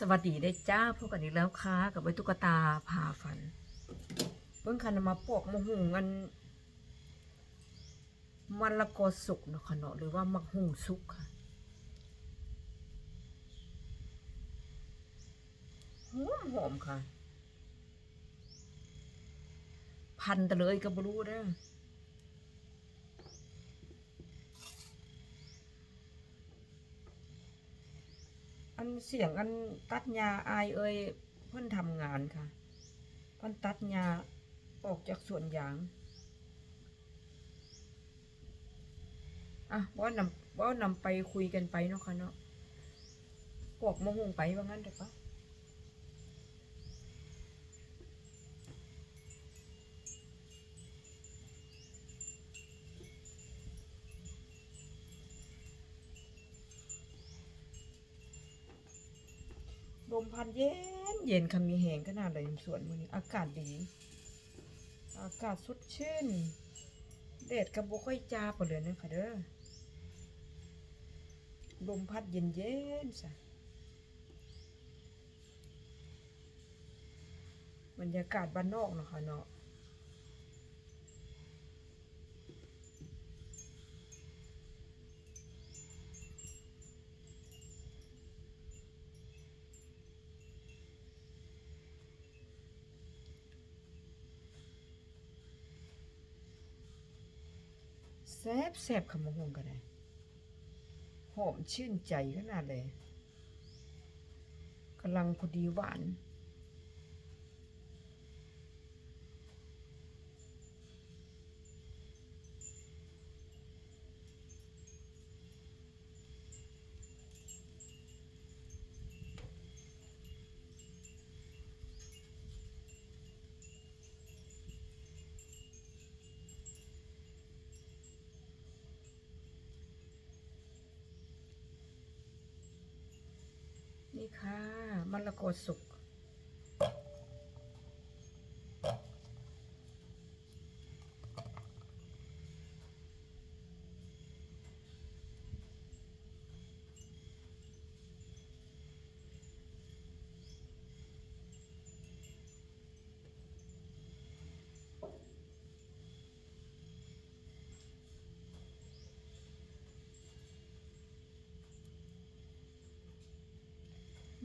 สวัสดีได้จ้าพบกันอีกแล้วค่ะกับใบตุ๊กตาพาฝัน เพิ่งคันมาปอกมะฮุงกันมันละกอสุกเนาะค่ะเนาะหรือว่ามะฮุงสุกค่ะหอมหอมค่ะ พันตะเลยก็บรู้เด้อ อันเสียงอันตัดยาอายเอ้ยเพิ่นทำงานค่ะเพิ่นตัดยาออกจากสวนยางอะว่านำว่านำไปคุยกันไปเนาะค่ะเนาะพวกมะฮุงไปว่างั้นเถอะปะ ลมพัดเย็นเย็นคำมีแหงขนาดเลยสวนมือนี้อากาศดี อากาศสดชื่นเดดกระบอกค่อยจ้าปะเลยนะค่ะเด้อลมพัดเย็นเย็นสะบรรยากาศบ้านนอกเนาะค่ะเนาะ ซ่บแซ่บขมงงก็ได้หอมชื่นใจขนาดเลยกำลังพอดีหวาน ค่ะมะละกอสุก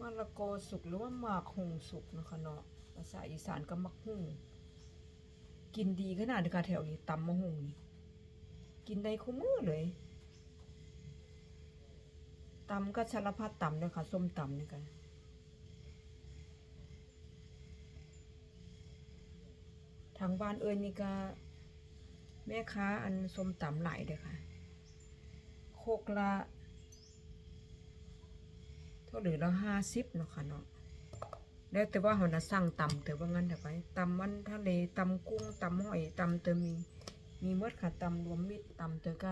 มะละกอสุกหรือว่าหมากหงสุกนะคะเนาะภาษาอีสานก็มักหุงกินดีขนาดนี้ค่ะแถวนี้ตำมะฮุงนี่กินได้คู่มือเลยตำก็สารพัดตำเลยค่ะส้มตำนี่กันทางบ้านเอ้ยนี่ก็แม่ค้าอันส้มตำหลายเลยค่ะโคกละ เท่าเหลือละห้าสิบเนาะค่ะเนาะแล้วแต่ว่าเขาน่ะสั่งตำแต่ว่างั้นแต่ไปตำมันทะเลตำกุ้งตำหอยตำเตอมีมีเมดค่ะตำรวมมิตรตำเตอก็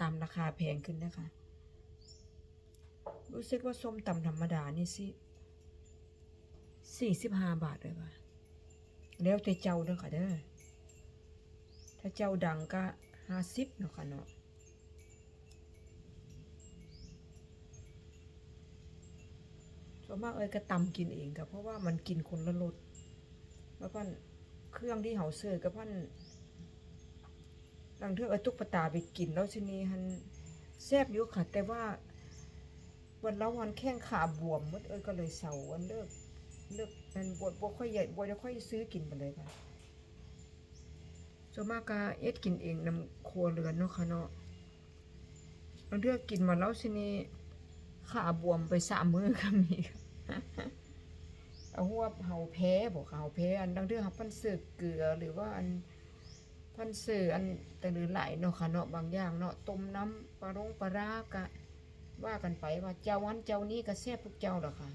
ตามราคาแพงขึ้นนะคะ รู้สึกว่าส้มตำธรรมดานี่สิสี่สิบห้าบาทเลยว่ะแล้วแต่เจ้าเด้อค่ะเด้อถ้าเจ้าดังก็ห้าสิบเนาะค่ะเนาะ ส่วนมากเอ้ยก็ตำกินเองกับเพราะว่ามันกินคนละรสแล้วพันเครื่องที่เขาเสิร์ฟกับพันลังเทือกไอ้ตุ๊กปตาไปกินแล้วชนีฮันแซ่บอยู่ค่ะ แต่ว่า วันละวันแข้งขาบวมมดเอ้ยก็เลยเสาวันเลิกเลิกมันบวบวค่อยใหญ่บวจะค่อยซื้อกินไปเลยค่ะส่วนมากก็เอ็ดกินเองนำครัวเรือนเนาะค่ะเนาะบางเทือกกินมาแล้วชนีขาบวมไปสามมือก็มีค่ะ เอาหัวเห่าแพ้บอกเห่าแพ้อันดังเรื่องพันเสือเกลือหรือว่าอันพันเสืออันแต่หรือไหลายเนาะค่ะเนาะบางอย่างเนาะต้มน้ำปลารงปลาร้ากะว่ากันไปว่าเจ้าวันเจ้านี้ก็แซ่บทุกเจ้าหรอกค่ะ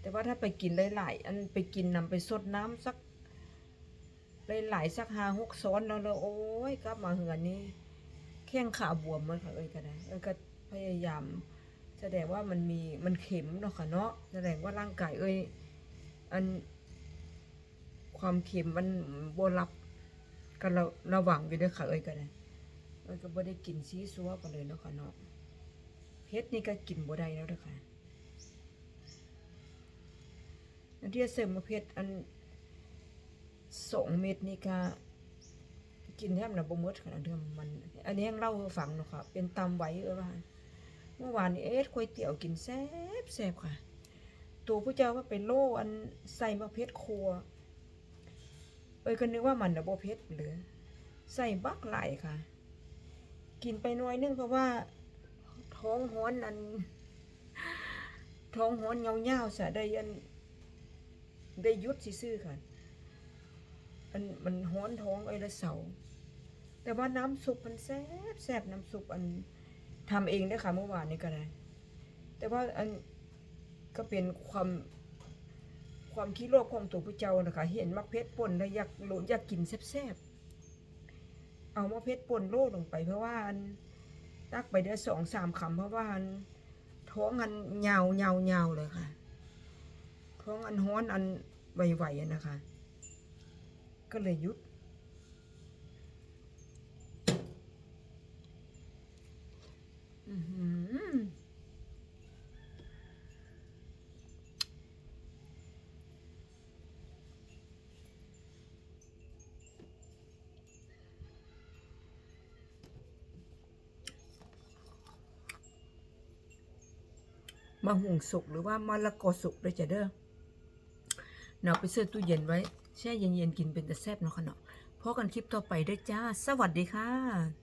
แต่ว่าถ้าไปกินหลายๆอันไปกินนำไปสดน้ำสักหลายๆสักหาหกซ้อนแล้วเลยโอ้ยกลับมาเหือนนี้แข้งขาบวมมันค่ะเอ้ยก็ได้เอ้ยก็พยายาม แสดงว่ามันมีมันเข็มเนาะค่ะเนาะแสดงว่าร่างกายเอ้ยอัน ความเข็มมันบ่รับกันระระวังอยู่เด้วยค่ะเอ้ยก็ได้เอ้ยก็บ่ได้กินซีซัวกันเลยเนาะค่ะเนาะเพชรนี่ก็กินบ่ได้แล้วเด้อค่ะอันที่เสริมมะเพ็ดอันสองเม็ดนี่ก็กินแทบนะบ่หมดขนาดเดิมมัน อันนี้ยังเล่าให้ฟังเนาะค่ะเป็นตำไว้เออว่า มื่อวานนี้เอ็ดก๋วยเตี๋ยวกินแซ่บแซ่บค่ะ ตัวผู้เจ้าว่าเป็นโลอันใส่มะเพ็ดครัว เอ้ยก็นึกว่ามันนะบเผ็ดหลือใส่บักไหลค่ะ กินไปน้อยนึงเพราะว่า ท้องฮ้อนอัน ท้องฮ้อนเงาๆสะได้อันได้ยุดซื่อค่ะอันมันฮ้อนท้องไอ้ละเสาแต่ว่าน้ำซุปมันแซ่บแซ่บน้ำซุปอัน ทำเองได้ค่ะเมื่อวานนี้ก็ได้แต่ว่าอันก็เป็นความความคิดโลภของตัวผู้เจ้านะคะ เห็นมักเพชรป่นแล้วอยากโลอยากกินแซ่บๆเอามะเพชรป่นโลดลงไป เพราะว่าอันตักไปได้สองสามคำเพราะว่าอันท้องอันเหยาวยาวยาวเลยค่ะท้องอันฮ้อนอันไหวๆนะคะ ก็เลยหยุด อือหือ มะหุงสุกหรือว่ามะละกอสุกด้วยจ้ะเด้อเนาะไปเสื้อตู้เย็นไว้ แช่เย็นๆกินเป็นแต่แซ่บเนาะค่ะเนาะพอกันคลิปต่อไปด้วยจ้า สวัสดีค่ะ